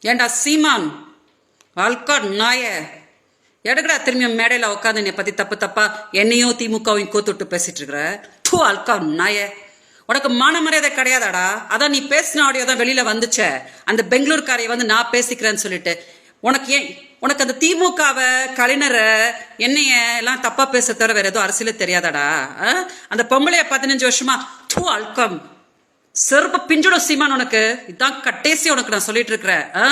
ஏண்டா சீமான்? அல்கா நாய. எடுக்கடா திரும்பியும் மேடையில் உட்காந்து என்னை பத்தி தப்பு தப்பா என்னையும் திமுகவையும் கோத்துட்டு பேசிட்டு இருக்கிற தூ அல்கா நாய. உனக்கு மான மரியாதை கிடையாதாடா? அதான் நீ பேசின ஆடியோ தான் வெளியில வந்துச்சே. அந்த பெங்களூர்காரையை வந்து நான் பேசிக்கிறேன்னு சொல்லிட்டு. உனக்கு ஏன் உனக்கு அந்த திமுகவை கலைஞரை என்னைய எல்லாம் தப்பா பேச தவிர வேற எதுவும் அரசியலே தெரியாதாடா? ஆ? அந்த பொம்பளைய பதினஞ்சு வருஷமா தூ அல்கம் சிறப்பு பிஞ்சுடும் சீமான் உனக்கு? இதான் கட்டேசி உனக்கு நான் சொல்லிட்டு இருக்கிறேன் ஆ?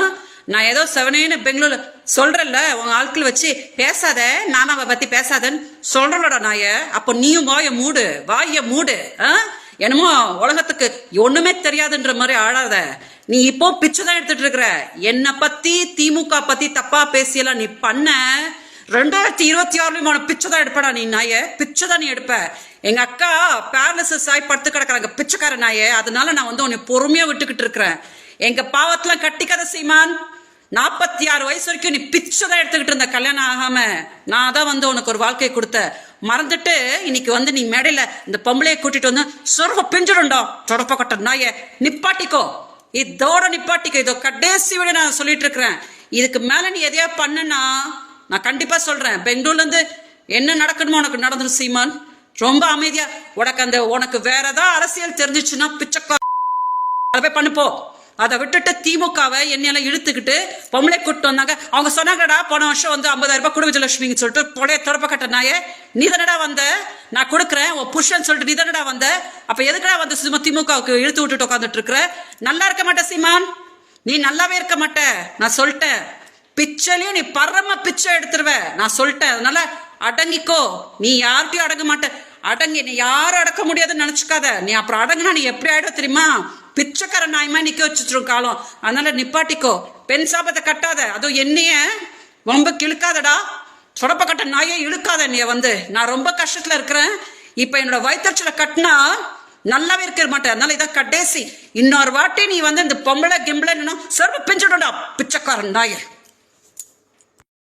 நான் ஏதோ செவனேன்னு பெங்களூர்ல சொல்றேன்ல உங்க ஆட்கள் வச்சு பேசாத நானாவை பத்தி பேசாதன்னு சொல்றலடா நாய. அப்போ நீயும் வாய மூடு வாய மூடு ஆ? என்னமோ உலகத்துக்கு ஒண்ணுமே தெரியாதுன்ற மாதிரி ஆடாத நீ இப்போ பிச்சை தான் எடுத்துட்டு இருக்கிற. என்னை பத்தி திமுக பத்தி தப்பா பேசியெல்லாம் நீ பண்ண. ரெண்டாயிரத்தி இருபத்தி ஆறுலயும் உனக்கு பிச்சை தான் எடுப்படா நீ நாயே. பிச்சை தான் நீ எடுப்ப. எங்க அக்கா பேரலிசஸ் ஆகி படுத்து கிடக்குறாங்க பிச்சைக்கார நாயே. அதனால நான் வந்து உன்னை பொறுமையா விட்டுக்கிட்டு இருக்கிறேன். எங்க பாவத்துல கட்டிக்காத சீமான் நாற்பத்தி ஆறு வயசு வரைக்கும் நீ பிச்சை தான் எடுத்துக்கிட்டு இருந்த கல்யாணம் ஆகாம. நான் தான் வந்து உனக்கு ஒரு வாழ்க்கை கொடுத்த மறந்துட்டு இன்னைக்கு வந்து நீ மேடையில இந்த பொம்பளையை கூட்டிட்டு வந்து சொர்வ பிஞ்சிடும்டா தொடப்ப கட்ட நாயே நிப்பாட்டிக்கோ. இதோட நிப்பாட்டிக்கோ. இதோ கடைசி விட நான் சொல்லிட்டு இருக்கிறேன். இதுக்கு மேல நீ எதையா பண்ணனா நான் கண்டிப்பா சொல்றேன். பெங்களூர்லேருந்து என்ன நடக்கணுமோ உனக்கு நடந்துரும் சீமான். ரொம்ப அமைதியா உனக்கு அந்த உனக்கு வேற ஏதாவது அரசியல் தெரிஞ்சிச்சுன்னா பிச்சைக்கா அதை போய் பண்ணுப்போ அதை விட்டுட்டு திமுகவை என்னையெல்லாம் இழுத்துக்கிட்டு பொம்பளை கூட்டு வந்தாங்க. அவங்க சொன்னாங்கடா போன வருஷம் வந்து ஐம்பதாயிரம் ரூபாய் குடும்ப சொல்லிட்டு புடைய தொடப்ப கட்ட நாயே நீ தானடா வந்த? நான் கொடுக்குறேன் உன் புருஷன் சொல்லிட்டு நீ தானடா வந்த? அப்ப எதுக்குடா வந்து சும்மா திமுகவுக்கு இழுத்து விட்டுட்டு உட்காந்துட்டு இருக்கிற? நல்லா இருக்க மாட்டேன் சீமான். நீ நல்லாவே இருக்க மாட்ட. நான் சொல்லிட்டேன். பிச்சைலையும் நீ பரம பிச்சை எடுத்துருவ. நான் சொல்லிட்டேன். அதனால அடங்கிக்கோ. நீ யார்கிட்டயும் அடங்க மாட்ட. அடங்கி நீ யாரும் அடக்க முடியாதுன்னு நினைச்சுக்காத. நீ அப்புறம் அடங்குனா நீ எப்படி ஆயிடும் தெரியுமா? பிச்சைக்கார நாயமா நிக்க வச்சுட்டு காலம். அதனால நிப்பாட்டிக்கோ. பெண் சாபத்தை கட்டாத. அதுவும் என்னைய ரொம்ப கிழுக்காதடா. சொடப்ப கட்ட நாயே இழுக்காத நீ வந்து. நான் ரொம்ப கஷ்டத்துல இருக்கிறேன். இப்ப என்னோட வயிற்றுச்சலை கட்டினா நல்லாவே இருக்க மாட்டேன். அதனால இதான் கடைசி. இன்னொரு வாட்டி நீ வந்து இந்த பொம்பளை கிம்பளை சர்வ பிஞ்சிடும்டா பிச்சைக்காரன் நாயே.